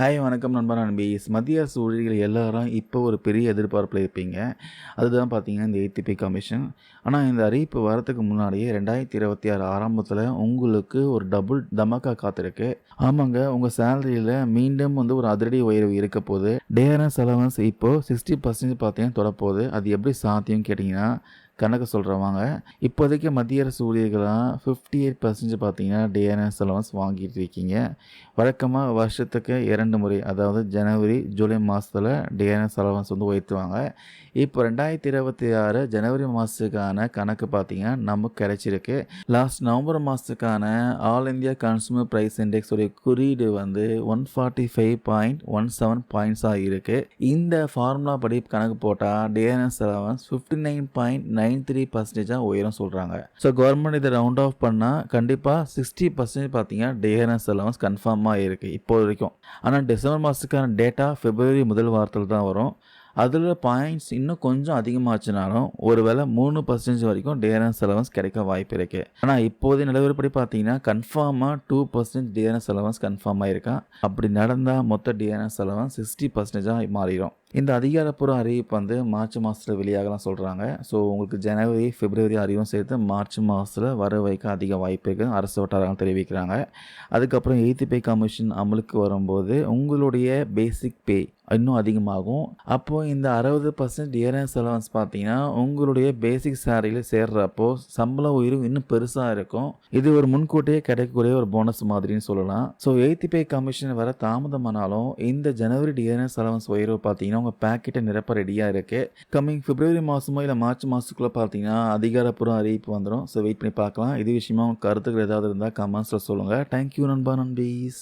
Hi வணக்கம் நண்பா நண்பீஸ் மத்திய அரசு ஊழியர்கள் எல்லாரும் இப்போ ஒரு பெரிய எதிர்பார்ப்பில் இருப்பீங்க. அதுதான் பார்த்தீங்கன்னா இந்த ஏடிபி கமிஷன். ஆனால் இந்த அறிவிப்பு வரத்துக்கு முன்னாடியே ரெண்டாயிரத்தி இருபத்தி ஆறு ஆரம்பத்தில் உங்களுக்கு ஒரு டபுள் தமக்கா காத்திருக்கு. ஆமாங்க உங்கள் சேலரியில் மீண்டும் வந்து ஒரு அதிரடி உயர்வு இருக்க போகுது. டேரன்ஸ் அலவன்ஸ் இப்போது சிக்ஸ்டி பர்சன்டேஜ் பார்த்தீங்கன்னா தொடப்போகுது. அது எப்படி சாத்தியம் கேட்டிங்கன்னா கணக்கு சொல்கிறவாங்க இப்போதைக்கு மத்திய அரசு ஊழியர்களாக ஃபிஃப்டி எயிட் பர்சன்டேஜ் பார்த்தீங்கன்னா டிஎன்எஸ் அலவன்ஸ் வாங்கிட்டு இருக்கீங்க. வழக்கமாக வருஷத்துக்கு இரண்டு முறை அதாவது ஜனவரி ஜூலை மாதத்தில் டிஎன்எஸ் அலவன்ஸ் வந்து உயர்த்துவாங்க. இப்போ ரெண்டாயிரத்தி இருபத்தி ஆறு ஜனவரி மாதத்துக்கான கணக்கு பார்த்தீங்கன்னா நமக்கு கிடைச்சிருக்கு. லாஸ்ட் நவம்பர் மாதத்துக்கான all India consumer price index உடைய குறியீடு வந்து one forty five point one seven பாயிண்ட்ஸாக இருக்குது இந்த ஃபார்முலா படி கணக்கு போட்டால் dearness allowance fifty nine point nine nine three பர்சன்டேஜாக உயரும் சொல்கிறாங்க ஸோ கவர்மெண்ட் இதை ரவுண்ட் ஆஃப் பண்ணால் கண்டிப்பாக சிக்ஸ்டி பர்சன்டேஜ் பார்த்தீங்கன்னா டிஎன்எஸ் அலவன்ஸ் கன்ஃபார்மாக இருக்குது இப்போ வரைக்கும் ஆனால் டிசம்பர் மாதத்துக்கான டேட்டா பிப்ரவரி முதல் வாரத்தில் தான் வரும். அதில் பாயிண்ட்ஸ் இன்னும் கொஞ்சம் அதிகமாச்சுனாலும் ஒருவேளை மூணு பர்சன்டேஜ் வரைக்கும் டிஎன்எஸ் அலவன்ஸ் கிடைக்க வாய்ப்பு இருக்குது ஆனால் இப்போதைய நிலவரப்படி பார்த்தீங்கன்னா கன்ஃபார்மாக two percentage dearness allowance confirm ஆயிருக்கான் அப்படி நடந்தால் மொத்த டிஎன்எஸ் அலவன்ஸ் சிக்ஸ்டி பர்சன்டேஜாக மாறிடும் இந்த அதிகாரப்பூர்வ அறிவிப்பு வந்து மார்ச் மாதத்தில் வெளியாகலாம் சொல்கிறாங்க ஸோ உங்களுக்கு ஜனவரி பிப்ரவரி அறிவும் சேர்த்து மார்ச் மாதத்தில் வர வைக்க அதிக வாய்ப்பு இருக்குது அரசு வட்டாரங்கள் தெரிவிக்கிறாங்க. அதுக்கப்புறம் எய்த்து பே கமிஷன் அமலுக்கு வரும்போது உங்களுடைய பேசிக் பே இன்னும் அதிகமாகும். அப்போது இந்த அறுபது பர்சன்ட் டியரன்ஸ் அலவன்ஸ் பார்த்தீங்கன்னா உங்களுடைய பேசிக் சேலரியில் சேர்றப்போ சம்பள உயர்வு இன்னும் பெருசாக இருக்கும். இது ஒரு முன்கூட்டியே கிடைக்கக்கூடிய ஒரு போனஸ் மாதிரின்னு சொல்லலாம். ஸோ எய்த்து பே கமிஷன் வர தாமதமானாலும் இந்த ஜனவரி டியரன்ஸ் அலவன்ஸ் உயர்வு பார்த்தீங்கன்னா உங்கள் பேக்கெட்டை நிரப்ப ரெடியாக இருக்குது கம்மிங் பிப்ரவரி மாதமோ இல்லை மார்ச் மாதத்துக்குள்ளே பார்த்தீங்கன்னா அதிகாரப்பூர்வ அறிவிப்பு வந்துடும் ஸோ வெயிட் பண்ணி பார்க்கலாம். இது விஷயமா உங்கள் கருத்துக்கள் ஏதாவது இருந்தால் கமெண்ட்ஸில் சொல்லுங்கள் தேங்க்யூ நண்பா நண்பீஸ்.